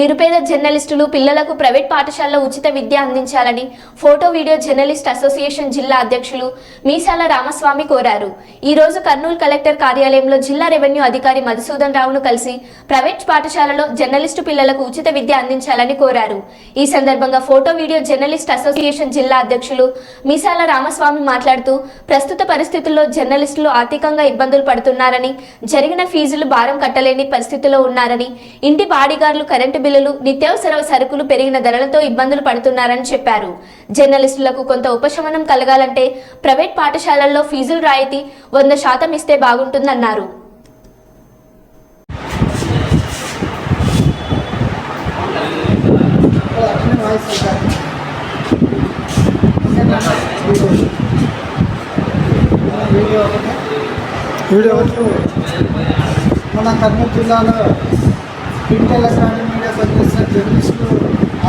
నిరుపేద జర్నలిస్టులు పిల్లలకు ప్రైవేట్ పాఠశాలలో ఉచిత విద్య అందించాలని ఫోటో వీడియో జర్నలిస్ట్ అసోసియేషన్ జిల్లా అధ్యక్షులు మీసాల రామస్వామి కోరారు. ఈ రోజు కర్నూలు కలెక్టర్ కార్యాలయంలో జిల్లా రెవెన్యూ అధికారి మధుసూదన్ రావును కలిసి ప్రైవేట్ పాఠశాలలో జర్నలిస్టు పిల్లలకు ఉచిత విద్య అందించాలని కోరారు. ఈ సందర్భంగా ఫోటో వీడియో జర్నలిస్ట్ అసోసియేషన్ జిల్లా అధ్యక్షులు మీసాల రామస్వామి మాట్లాడుతూ ప్రస్తుత పరిస్థితుల్లో జర్నలిస్టులు ఆర్థికంగా ఇబ్బందులు పడుతున్నారని జరిగిన ఫీజులు భారం కట్టలేని పరిస్థితిలో ఉన్నారని ఇంటి బాడీగార్లు కరెంటు బిల్లులు నిత్యావసర సరుకులు పెరిగిన ధరలతో ఇబ్బందులు పడుతున్నారని చెప్పారు. జర్నలిస్టులకు కొంత ఉపశమనం కలగాలంటే ప్రైవేట్ పాఠశాలల్లో ఫీజులు రాయితీ వంద శాతం ఇస్తే బాగుంటుందన్నారు. వీడియో మన కర్నూలు జిల్లాలో ఇంటర్ ఎలక్ట్రానిక్ మీడియా పనిచేస్తున్న జర్నలిస్టులు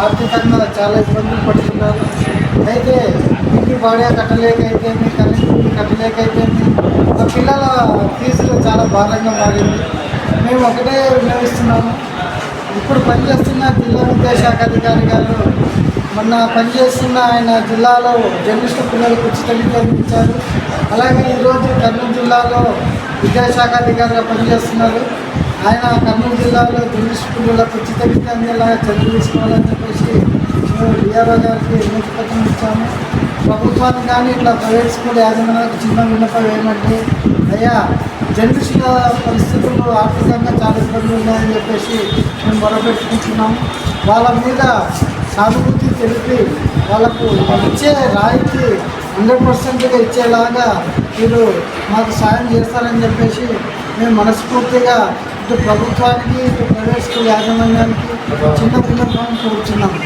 ఆర్థికంగా చాలా ఇబ్బందులు పడుతున్నారు. అయితే ఇంటి బాడే కట్టలేకైతే కరెంట్ బిల్లు కట్టలేకైతే మా పిల్లల ఫీజులు చాలా భారంగా మారింది. మేము ఒకటే విన్నవిస్తున్నాము. ఇప్పుడు పనిచేస్తున్న జిల్లా విద్యాశాఖ అధికారి గారు మొన్న పనిచేస్తున్న ఆయన జిల్లాలో జర్నలిస్టు పిల్లలకు ఉచిత విద్య అందించారు. అలాగే ఈరోజు కర్నూలు జిల్లాలో విద్యాశాఖ అధికారిగా పనిచేస్తున్నారు. ఆయన కర్నూలు జిల్లాలో జర్నలిస్టు పిల్లలకు ఉచిత విద్య అందేలాగా చదువు తీసుకోవాలని చెప్పేసి మేము డిఆర్ఓ గారికి ఎన్నిక ఇచ్చాము. ప్రభుత్వానికి కానీ ఇట్లా ప్రైవేట్ స్కూల్ యాజమాన్యాలకు చిన్న విన్నపం ఏమంటే అయ్యా జర్నలిస్టుల పరిస్థితులు ఆర్థికంగా చాలా ఇబ్బందులు ఉన్నాయని చెప్పేసి మేము మొరపెట్టుకుంటున్నాము. వాళ్ళ మీద సానుభూతి తెలిపి వాళ్ళకు వచ్చే రాయితీ హండ్రెడ్ పర్సెంట్గా ఇచ్చేలాగా మీరు మాకు సాయం చేస్తారని చెప్పేసి మేము మనస్ఫూర్తిగా ఇటు ప్రభుత్వానికి ఇటు ప్రైవేట్ స్కూల్ యాజమాన్యానికి చిన్న పిల్లలను కోరుచున్నాము